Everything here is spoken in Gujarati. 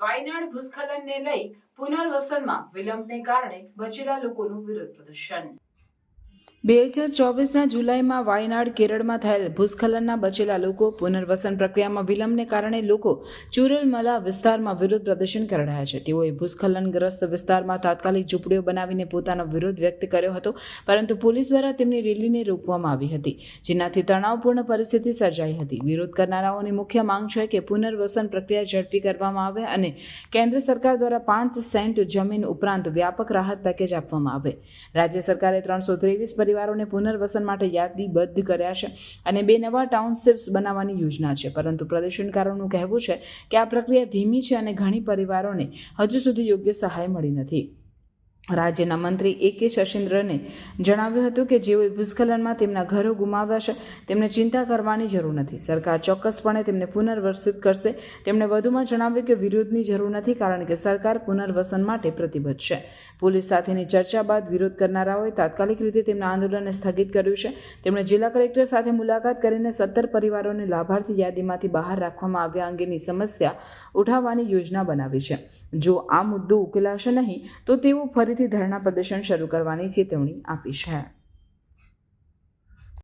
વાયનાડ ભૂસ્ખલનને લઈ પુનર્વસનમાં વિલંબને કારણે બચેલા લોકોનું વિરોધ પ્રદર્શન. બે હજાર ચોવીસના જુલાઈમાં વાયનાડ, કેરળમાં થયેલ ભૂસ્ખલનના બચેલા લોકો પુનર્વસન પ્રક્રિયામાં વિલંબને કારણે લોકો ચુરલમલા વિસ્તારમાં વિરોધ પ્રદર્શન કરી રહ્યા છે. તેઓએ ભૂસ્ખલનગ્રસ્ત વિસ્તારમાં તાત્કાલિક ઝૂંપડીઓ બનાવીને પોતાનો વિરોધ વ્યક્ત કર્યો હતો, પરંતુ પોલીસ દ્વારા તેમની રેલીને રોકવામાં આવી હતી, જેનાથી તણાવપૂર્ણ પરિસ્થિતિ સર્જાઈ હતી. વિરોધ કરનારાઓની મુખ્ય માંગ છે કે પુનર્વસન પ્રક્રિયા ઝડપી કરવામાં આવે અને કેન્દ્ર સરકાર દ્વારા પાંચ સેન્ટ જમીન ઉપરાંત વ્યાપક રાહત પેકેજ આપવામાં આવે. રાજ્ય સરકારે ત્રણસો ત્રેવીસ પરિવારોને પુનર્વસન માટે યાદીબદ્ધ કર્યા છે અને બે નવા ટાઉનશિપ્સ બનાવવાની યોજના છે. પરંતુ પ્રદર્શનકારોનું કહેવું છે કે આ પ્રક્રિયા ધીમી છે અને ઘણી પરિવારોને હજુ સુધી યોગ્ય સહાય મળી નથી. રાજ્યના મંત્રી એ કે શશીન્દ્રને જણાવ્યું હતું કે જેઓએ ભૂસ્ખલનમાં તેમના ઘરો ગુમાવ્યા છે, તેમને ચિંતા કરવાની જરૂર નથી. સરકાર ચોક્કસપણે તેમને પુનર્વસિત કરશે. તેમણે વધુમાં જણાવ્યું કે વિરોધની જરૂર નથી કારણ કે સરકાર પુનર્વસન માટે પ્રતિબદ્ધ છે. પોલીસ સાથેની ચર્ચા બાદ વિરોધ કરનારાઓએ તાત્કાલિક રીતે તેમના આંદોલનને સ્થગિત કર્યું છે. તેમણે જિલ્લા કલેક્ટર સાથે મુલાકાત કરીને સત્તર પરિવારોને લાભાર્થી યાદીમાંથી બહાર રાખવામાં આવ્યા અંગેની સમસ્યા ઉઠાવવાની યોજના બનાવી છે. જો આ મુદ્દો ઉકેલાશે નહીં, તો તેઓ ફરીથી ધરણા પ્રદર્શન શરૂ કરવાની ચેતવણી આપી છે.